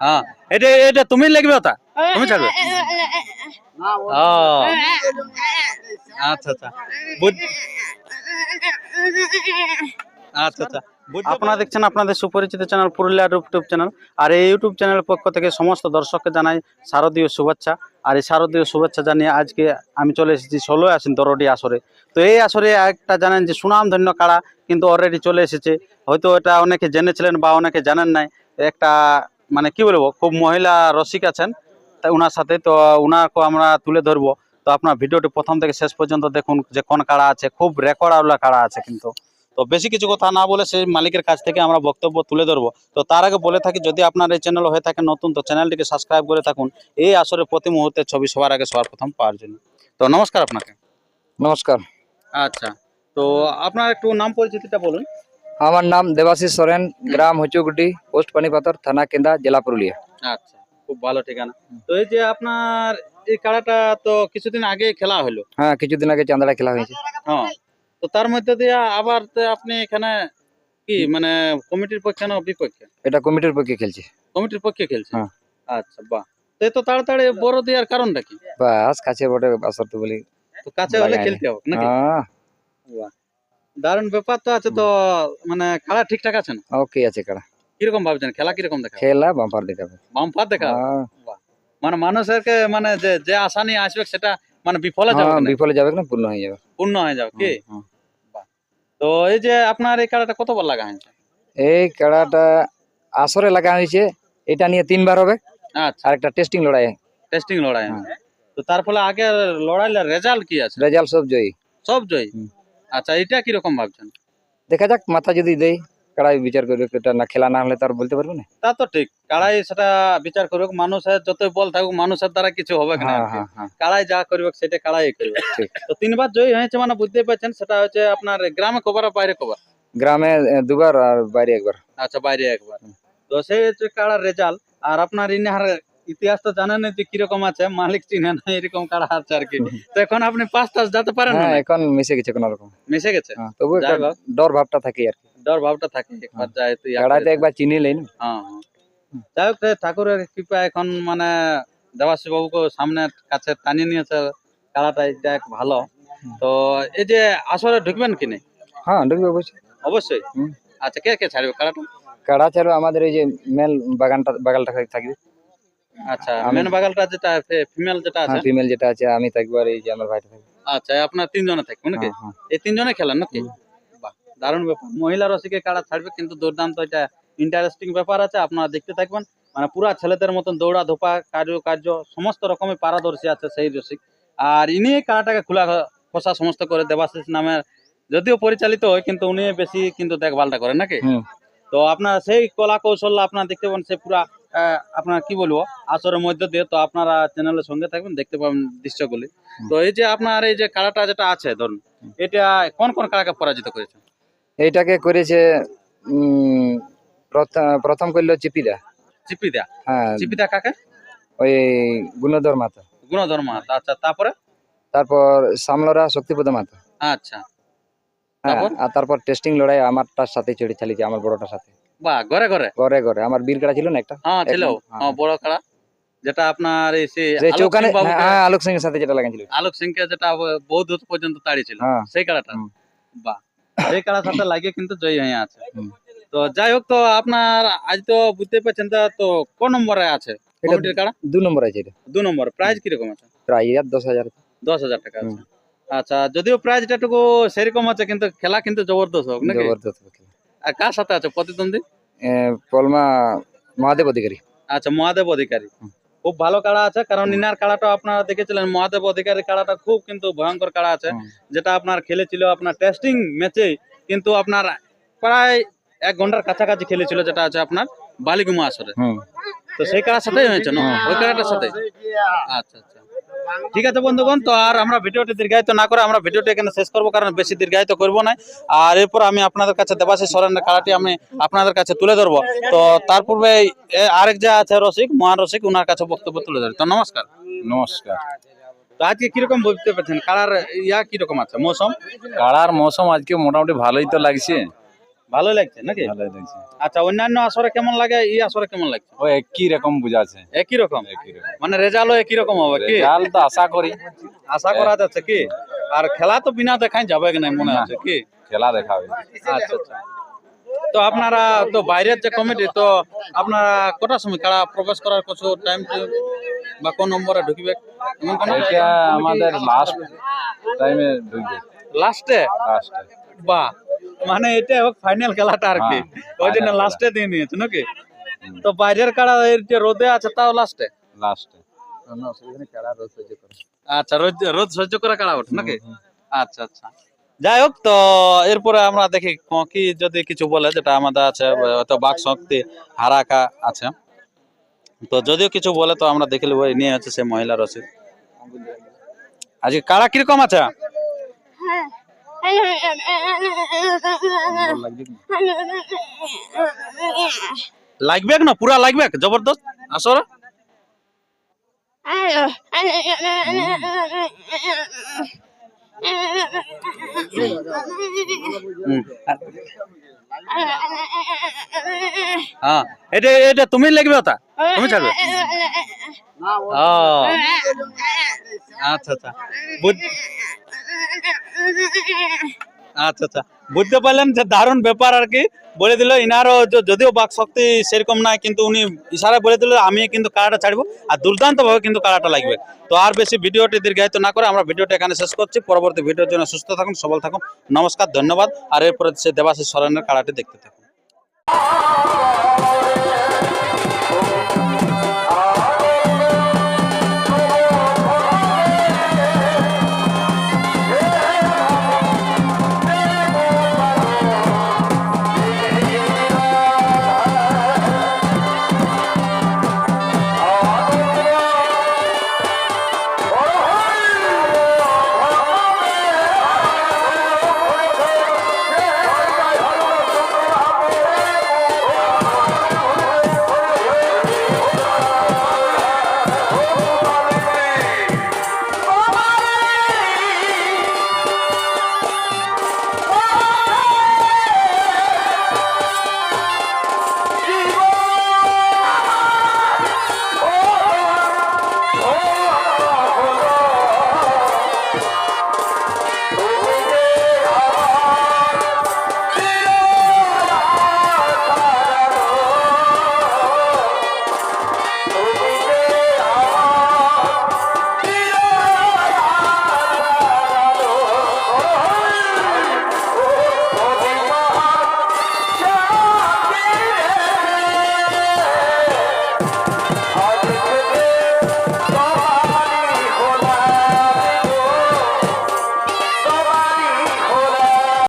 হ্যাঁ তুমি লাগবে ওটা? তুমি ছাড়বে? আচ্ছা আচ্ছা। আচ্ছা আচ্ছা। আপনারা দেখছেন আপনাদের সুপরিচিত চ্যানেল পুরুলিয়া ইউটিউব চ্যানেল। আর এই ইউটিউব চ্যানেলের পক্ষ থেকে সমস্ত দর্শককে জানাই শারদীয় শুভেচ্ছা। আর এই শারদীয় শুভেচ্ছা জানিয়ে আজকে আমি চলে এসেছি ষোলোই আসেন দরডি আসরে। তো এই আসরে একটা জানেন যে সুনামধন্য কাড়া কিন্তু অলরেডি চলে এসেছে। হয়তো এটা অনেকে জেনেছিলেন বা অনেকে জানেন নাই। একটা মানে কি বলব খুব মহিলা রসিক আছেন তাই ওনার সাথে তো ওনাকে আমরা তুলে ধরবো। তো আপনার ভিডিওটি প্রথম থেকে শেষ পর্যন্ত দেখুন যে কোন কাড়া আছে খুব রেকর্ড আউলা কাড়া আছে কিন্তু। তো বেশি কিছু কথা না বলে সেই মালিকের কাছ থেকে আমরা বক্তব্য তুলে ধরবো। তো তার আগে বলে থাকি যদি আপনার এই চ্যানেল হয়ে থাকে নতুন তো চ্যানেলটিকে সাবস্ক্রাইব করে থাকুন। এই আসরে প্রতি মুহূর্তে ছবি সবার আগে সবার প্রথম পাওয়ার জন্য। তো নমস্কার আপনাকে। নমস্কার। আচ্ছা তো আপনার একটু নাম পরিচিতিটা বলুন। আমার নাম দেবাশিস সোরেন গ্রাম হুচুগুটি পোস্ট পানিপাথর থানা কেন্দা জেলা পুরুলিয়া। আচ্ছা খুব ভালো ঠিকানা। তো এই যে আপনার এই কাড়াটা তো কিছুদিন আগে খেলা হলো। হ্যাঁ কিছুদিন আগে চাঁদড়া খেলা হয়েছে। হ্যাঁ তো তার মধ্যে দিয়ে আবার আপনি এখানে কি মানে কমিটির পক্ষে না বিপক্ষে? এটা কমিটির পক্ষে খেলছে। কমিটির পক্ষে খেলছে হ্যাঁ। আচ্ছা বাহ। তো এত তাড়াতাড়ি বড় দেওয়ার কারণটা কি? বাস কাছে বটে আসর তো বলি। তো কাছে হলে খেলতে হবে নাকি? হ্যাঁ। দারুণ ব্যাপার তো আছে তো মানে খেলা ঠিকঠাক আছে না? ওকে আছে কীরকম ভাবছেন? খেলা কীরকম দেখা খেলা বাম্পার দেখাবে। বাম্পার দেখা মানে মানুষেরকে মানে যে যে আশা নিয়ে আসবে সেটা মানে বিফলে যাবে হ্যাঁ, না, বিফলে যাবে না পূর্ণ হয়ে যাবে। পূর্ণ হয়ে যাবে কি? হুম, হুম। তো এই যে আপনার এই খেলাটা কতবার লাগা হয়েছে? এই কাড়াটা আসরে লাগা হয়েছে এটা নিয়ে তিনবার হবে। আচ্ছা। আর একটা টেস্টিং লড়াই টেস্টিং লড়াই হ্যাঁ। তো তার ফলে আগে লড়াইলে রেজাল্ট কি আছে? রেজাল্ট সব জয়ী। সব জয়ী? হুম। আচ্ছা এটা কীরকম ভাবছেন? দেখা যাক মাথা যদি দেয়। কাড়াই বিচার করবে এটা না খেলা না হলে তো আর বলতে পারব না? তা তো ঠিক কাড়াই সেটা বিচার করুক মানুষের যতই বল থাকুক মানুষের দ্বারা কিছু হবে না হ্যাঁ। হ্যাঁ হ্যাঁ। কাড়াই যা করবে সেটা করবে তো তিনবার জয়ী হয়েছে মানে বুঝতে পারছেন সেটা হচ্ছে আপনার গ্রামে কবার আর বাইরে কবার? গ্রামে দুবার আর বাইরে একবার। আচ্ছা বাইরে একবার। তো সেই হচ্ছে কাড়ার রেজাল্ট আর আপনার ইনার ইতিহাস তো জানেন যে কীরকম আছে মালিক চিনে না এরকম কাড়া আছে আর কি। তো এখন আপনি পাঁচ টাস যেতে পারেন না? এখন মিশে গেছে কোনো রকম মিশে গেছে? তবু একটা ডর ভাবটা থাকে আর কি। ডর ভাবটা থাকে একবার যায় তুই গাড়াতে একবার চিনি লেন হ্যাঁ হ্যাঁ। যাই হোক ঠাকুরের কৃপা এখন মানে দেবাশী বাবুকে সামনে কাছে টানিয়ে নিয়েছে এটা এক ভালো। তো এই যে আসরে ঢুকবেন কি নেই? হ্যাঁ ঢুকবে অবশ্যই। অবশ্যই? আচ্ছা কে কে ছাড়বে কাড়াটা কাড়া ছাড়া আমাদের এই যে মেল বাগানটা বাগালটা থাকবে আচ্ছা আমি- মেন বাগালটা যেটা আছে ফিমেল যেটা আছে? হ্যাঁ ফিমেল যেটা আছে আমি থাকব আর এই যে আমার ভাইটা থাকবে। আচ্ছা আপনার তিনজনে থাকবে নাকি? হ্যাঁ। এই তিনজনে খেলেন নাকি? দারুণ ব্যাপার। মহিলা রসিকে কাড়া ছাড়বে কিন্তু দুর্দান্ত এটা ইন্টারেস্টিং ব্যাপার আছে আপনারা দেখতে থাকবেন। মানে পুরা ছেলেদের মতন দৌড়া ধোপা কার্য কার্য সমস্ত রকমের পারদর্শী আছে সেই রসিক। আর ইনি কাড়াটাকে খোলা খোসা সমস্ত করে দেবাশিস নামের যদিও পরিচালিত হয় কিন্তু উনি বেশি কিন্তু দেখভালটা করেন নাকি? তো আপনার সেই কলা কৌশল আপনারা দেখতে পাবেন সে পুরা আহ, আপনার কি বলব আসরের মধ্যে দিয়ে তো আপনারা চ্যানেলের সঙ্গে থাকবেন দেখতে পাবেন দৃশ্যগুলি। তো এই যে আপনার এই যে কাড়াটা যেটা আছে ধরুন এটা কোন কোন কাড়াকে পরাজিত করেছে এইটাকে করেছে প্রথম করল চিপিদা। চিপিদা? হ্যাঁ। চিপিদা কাকে? ওই গুণধর মাতা গুণধর মাহাতো আচ্ছা তারপরে? তারপর সামলরা শক্তিপদ মাতা আচ্ছা। হ্যাঁ, আর তারপর টেস্টিং লড়াই আমারটার সাথে চড়ে চালিয়েছে আমার বড়টার সাথে। বাহ ঘরে ঘরে? ঘরে ঘরে। আমার বীর কাড়া ছিল না একটা? হ্যাঁ ছিল। হ্যাঁ। হ্যাঁ, বড় কাড়া। যেটা আপনার এই সে চৌকানে হ্যাঁ আলোক সিং এর সাথে যেটা লাগাইছিল আলোক সিংকে যেটা বহুত দূর পর্যন্ত তাড়িয়েছিল। হ্যাঁ। সেই কাড়াটা। বাহ। সেই কাড়ার সাথে লাগিয়ে কিন্তু জয়ী হয়ে আছে। তো যাই হোক তো আপনার আজ তো বুঝতে পারছেন তা তো কোন নম্বরে আছে? কমিটির কাড়া দু নম্বর আছে এটা। দু নম্বর। প্রাইজ কীরকম আছে? আর দশ হাজার। দশ হাজার টাকা আছে। আচ্ছা যদিও প্রাইজটা টুকু সেরকম আছে কিন্তু খেলা কিন্তু জবরদস্ত হোক নাকি? জবরদস্ত আর কার সাথে আছে? প্রতিদ্বন্দ্বী? পলমা মহাদেব অধিকারী। আচ্ছা মহাদেব অধিকারী। খুব ভালো কাড়া আছে কারণ ইনার কাড়াটা আপনারা দেখেছিলেন মহাদেব অধিকারী কাড়াটা খুব কিন্তু ভয়ঙ্কর কাড়া আছে যেটা আপনার খেলেছিল আপনার টেস্টিং ম্যাচে কিন্তু আপনার প্রায় এক ঘণ্টার কাছাকাছি খেলেছিল যেটা আছে আপনার বালিগুমা আসরে। তো সেই কাড়ার সাথেই হয়েছে না? ওই কাড়াটার সাথে আচ্ছা আচ্ছা। ঠিক আছে বন্ধুগণ তো আর আমরা ভিডিওটি দীর্ঘায়িত না করে আমরা ভিডিওটি এখানে শেষ করব কারণ বেশি দীর্ঘায়িত করব না। আর এরপর আমি আপনাদের কাছে দেবাশিস সরেনের খেলাটি আমি আপনাদের কাছে তুলে ধরবো। তো তার পূর্বে আরেক যা আছে রসিক মহান রসিক ওনার কাছে বক্তব্য তুলে ধরি। তো নমস্কার। নমস্কার। তো আজকে কীরকম বুঝতে পারছেন? কালার ইয়া কীরকম আছে? মৌসুম? কাড়ার মৌসুম আজকে মোটামুটি ভালোই তো লাগছে। ভালোই লাগছে নাকি? ভালোই লাগছে। আচ্ছা অন্যান্য আসরে কেমন লাগে? এই আসরে কেমন লাগছে? ও একই রকম বুঝাচ্ছে একই রকম? একই রকম। মানে রেজাল্টও একই রকম হবে কি? রেজাল্ট তো আশা করি। আশা করা যাচ্ছে কি? আর খেলা তো বিনা দেখাই যাবে কি না মনে। হচ্ছে কি? খেলা দেখাবে। আচ্ছা আচ্ছা। তো আপনারা তো বাইরের যে কমিটি তো আপনারা কটার সময় কারা প্রবেশ করার কিছু টাইম বা কোন নম্বরে ঢুকবে? এটা আমাদের লাস্ট টাইমে ঢুকবে। লাস্টে লাস্টে বা মানে এটা হোক ফাইনাল খেলাটা আর কি। হ্যাঁ, ওই জন্য লাস্টে দিয়ে নিয়েছে নাকি? তো বাইরের কারা এর যে রোদে আছে তাও লাস্টে লাস্টে আচ্ছা রোদ রোদ সহ্য করে কারা ওঠে নাকি? আচ্ছা আচ্ছা। যাই হোক তো এরপরে আমরা দেখি ক- যদি কিছু বলে যেটা আমাদের আছে হয়তো বাক শক্তি হারাকা আছে। তো যদিও কিছু বলে তো আমরা দেখে নেব নিয়ে হচ্ছে সে মহিলা রসিদ আজকে কারা কীরকম আছে? লাগবে না? পুরা লাগবে জবরদস্ত? আসর হ্যাঁ। এটা এটা তুমি লাগবে ওটা? তুমি ছাড়বে? আচ্ছা আচ্ছা। আচ্ছা আচ্ছা। বুঝতে পারলেন যে দারুণ ব্যাপার আর কি। বলে দিল, ইনারও যদিও বাক শক্তি সেরকম নাই, কিন্তু উনি ইশারায় বলে দিল, আমি কিন্তু কাড়াটা ছাড়বো আর দুর্দান্ত ভাবে কিন্তু কাড়াটা লাগবে। তো আর বেশি ভিডিওটি দীর্ঘায়িত না করে আমরা ভিডিওটা এখানে শেষ করছি। পরবর্তী ভিডিওর জন্য সুস্থ থাকুন, সবল থাকুন। নমস্কার, ধন্যবাদ। আর এরপরে সে দেবাশিস সরেনের কাড়াটি দেখতে থাকুন।